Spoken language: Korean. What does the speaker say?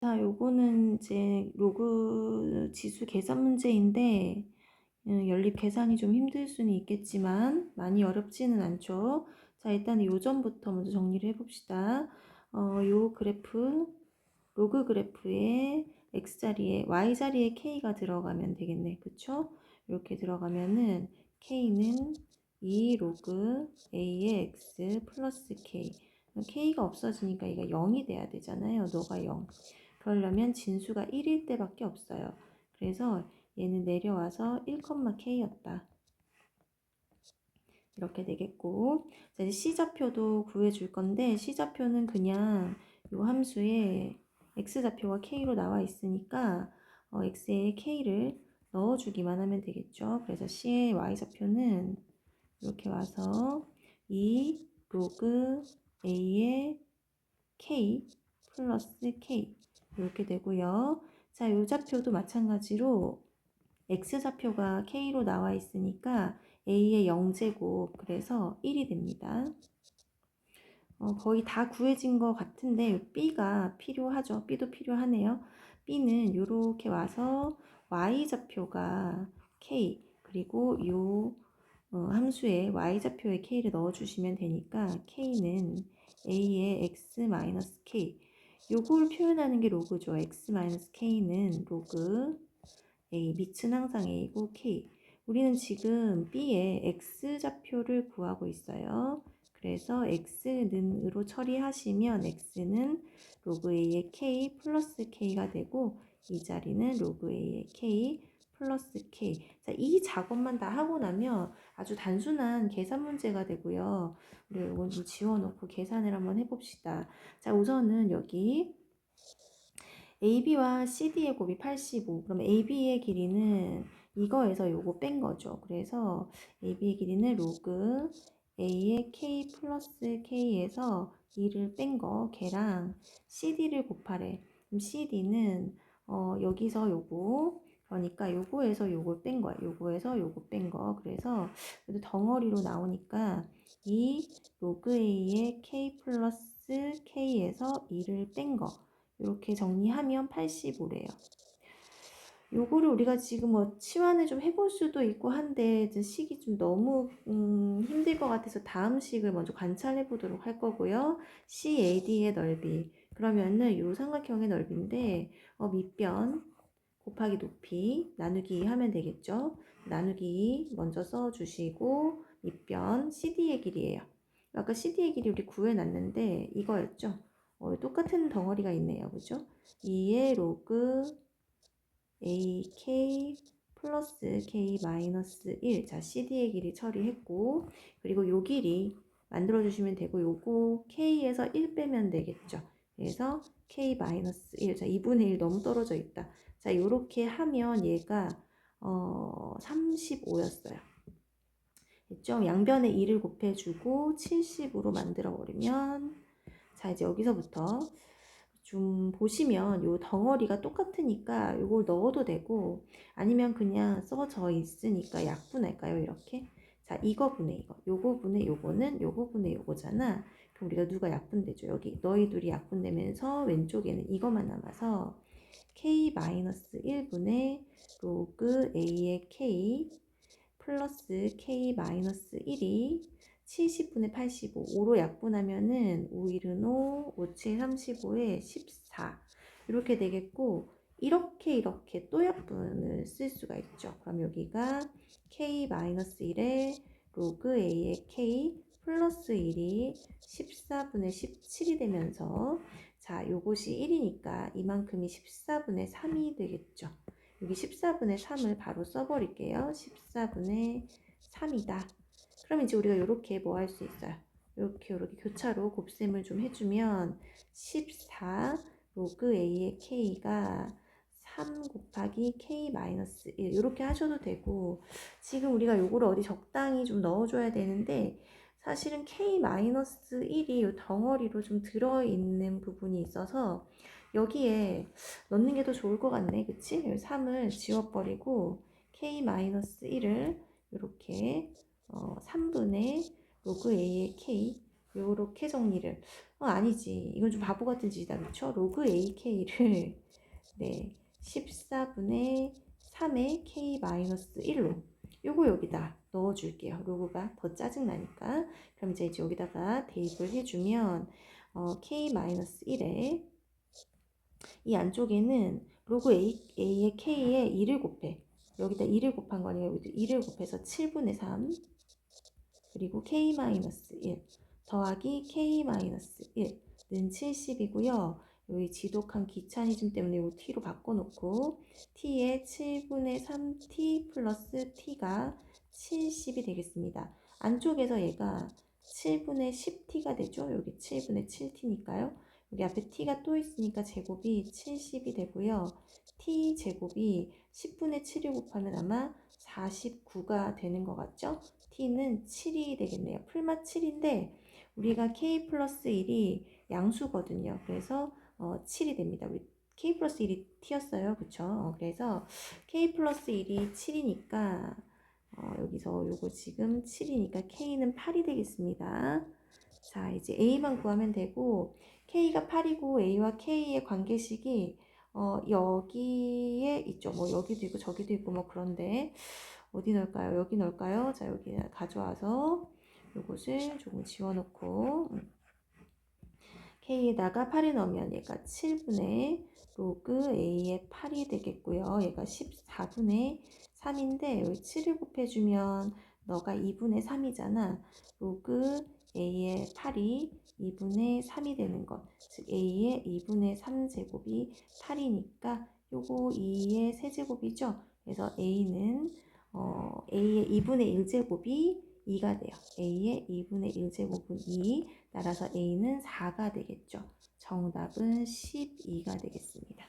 자, 요거는 이제 로그 지수 계산 문제인데 음, 연립 계산이 좀 힘들 수는 있겠지만 많이 어렵지는 않죠. 자, 일단 요점부터 먼저 정리를 해봅시다. 어, 요 그래프, 로그 그래프에 x자리에 y자리에 k가 들어가면 되겠네. 그쵸? 이렇게 들어가면은 k는 2 로그 a의 x 플러스 k k가 없어지니까 이게 0이 돼야 되잖아요. 너가 0. 그러려면 진수가 1일 때밖에 없어요. 그래서 얘는 내려와서 1,k였다. 이렇게 되겠고 자, 이제 C좌표도 구해줄 건데 C좌표는 그냥 이 함수에 X좌표가 K로 나와 있으니까 어, X에 K를 넣어주기만 하면 되겠죠. 그래서 C의 Y좌표는 이렇게 와서 2 로그 A의 K 플러스 K 이렇게 되고요. 자, 이 좌표도 마찬가지로 x좌표가 k로 나와 있으니까 a의 0제곱 그래서 1이 됩니다. 어, 거의 다 구해진 것 같은데 b가 필요하죠. b도 필요하네요. b는 이렇게 와서 y좌표가 k 그리고 요 어, 함수에 y좌표에 k를 넣어주시면 되니까 k는 a의 x-k 요걸 표현하는 게 로그죠. x-k는 로그 a, 밑은 항상 a고 k. 우리는 지금 b의 x좌표를 구하고 있어요. 그래서 x는으로 처리하시면 x는 로그 a의 k 플러스 k가 되고 이 자리는 로그 a의 k 플러스 k. 자, 이 작업만 다 하고 나면 아주 단순한 계산 문제가 되고요. 우리 이걸 좀 지워놓고 계산을 한번 해봅시다. 자, 우선은 여기 AB와 CD의 곱이 85. 그럼 AB의 길이는 이거에서 요거 뺀 거죠. 그래서 AB의 길이는 로그 A의 K 플러스 K에서 2를 뺀 거, 걔랑 CD를 곱하래. 그럼 CD는 어, 여기서 요거 그러니까 요거에서 요걸 뺀 거야. 요거에서 요거 뺀 거. 그래서 덩어리로 나오니까 이 로그 A의 K 플러스 K에서 2를 뺀 거. 이렇게 정리하면 85래요. 요거를 우리가 지금 뭐 치환을 좀 해볼 수도 있고 한데 식이 좀 너무 음, 힘들 것 같아서 다음 식을 먼저 관찰해 보도록 할 거고요. CAD의 넓이 그러면은 요 삼각형의 넓이인데 어, 밑변 곱하기 높이 나누기 하면 되겠죠. 나누기 먼저 써주시고 밑변 CD의 길이에요. 아까 CD의 길이 우리 구해놨는데 이거였죠. 어, 똑같은 덩어리가 있네요. 그죠? 2의 로그 AK 플러스 K 마이너스 1. 자, CD의 길이 처리했고, 그리고 요 길이 만들어주시면 되고, 요거 K에서 1 빼면 되겠죠. 그래서 K 마이너스 1. 자, 2분의 1 너무 떨어져 있다. 자, 요렇게 하면 얘가 어, 35였어요. 됐죠? 양변에 2를 곱해주고 70으로 만들어 버리면 자, 이제 여기서부터 좀 보시면 요 덩어리가 똑같으니까 이걸 넣어도 되고 아니면 그냥 써져 있으니까 약분할까요? 이렇게. 자, 이거 분의 이거. 요거 분의 요거는 요거 분의 요거잖아. 그럼 우리가 누가 약분되죠? 여기 너희 둘이 약분되면서 왼쪽에는 이것만 남아서 k-1분의 로그 a의 k 플러스 k-1이 70분의 85. 5로 약분하면은 5, 1은 5, 5, 7, 35에 14. 이렇게 되겠고, 이렇게 이렇게 또 약분을 쓸 수가 있죠. 그럼 여기가 k-1에 로그 a의 k 플러스 1이 14분의 17이 되면서 자, 요것이 1이니까 이만큼이 14분의 3이 되겠죠. 여기 14분의 3을 바로 써버릴게요. 14분의 3이다. 그럼 이제 우리가 이렇게 뭐 할 수 있어요? 이렇게 이렇게 교차로 곱셈을 좀 해주면 14 로그 a의 k가 3 곱하기 k 마이너스 1 이렇게 하셔도 되고 지금 우리가 요거를 어디 적당히 좀 넣어줘야 되는데 사실은 k 마이너스 1이 덩어리로 좀 들어있는 부분이 있어서 여기에 넣는 게 더 좋을 것 같네. 그치? 3을 지워버리고 k 마이너스 1을 이렇게 어, 3분의 로그 a의 k 요렇게 정리를. 어, 아니지. 이건 좀 바보 같은 짓이다. 그쵸? 로그 ak를 네 14분의 3의 k-1로 요거 여기다 넣어줄게요. 로그가 더 짜증나니까. 그럼 이제 여기다가 대입을 해주면 어, k-1에 이 안쪽에는 로그 a, a의 k에 2를 곱해. 여기다 2를 곱한 거니까 여기도 2를 곱해서 7분의 3 그리고 k-1 더하기 k-1는 70이고요. 여기 지독한 귀차니즘 때문에 이 t로 바꿔놓고 t의 7분의 3t 플러스 t가 70이 되겠습니다. 안쪽에서 얘가 7분의 10t가 되죠. 여기 7분의 7t니까요. 여기 앞에 t가 또 있으니까 제곱이 70이 되고요. t 제곱이 10분의 7을 곱하면 아마 49가 되는 것 같죠? t는 7이 되겠네요. 풀맛 7인데 우리가 k 플러스 1이 양수거든요. 그래서 어, 7이 됩니다. 우리 k 플러스 1이 t였어요. 그쵸? 어, 그래서 k 플러스 1이 7이니까 어, 여기서 요거 지금 7이니까 k는 8이 되겠습니다. 자, 이제 a만 구하면 되고 k가 8이고 a와 k의 관계식이 어, 여기에 있죠. 뭐 여기도 있고 저기도 있고 뭐 그런데 어디 넣을까요? 여기 넣을까요? 자, 여기 가져와서 요것을 조금 지워놓고 음. K에다가 8을 넣으면 얘가 7분의 로그 a의 8이 되겠고요. 얘가 14분의 3인데 여기 7을 곱해주면 너가 2분의 3이잖아. 로그 a의 8이 2분의 3이 되는 것. 즉 a의 2분의 3제곱이 8이니까 요거 2의 세제곱이죠. 그래서 a는 어, a의 2분의 1제곱이 2가 돼요. a의 2분의 1제곱은 2, 따라서 a는 4가 되겠죠. 정답은 12가 되겠습니다.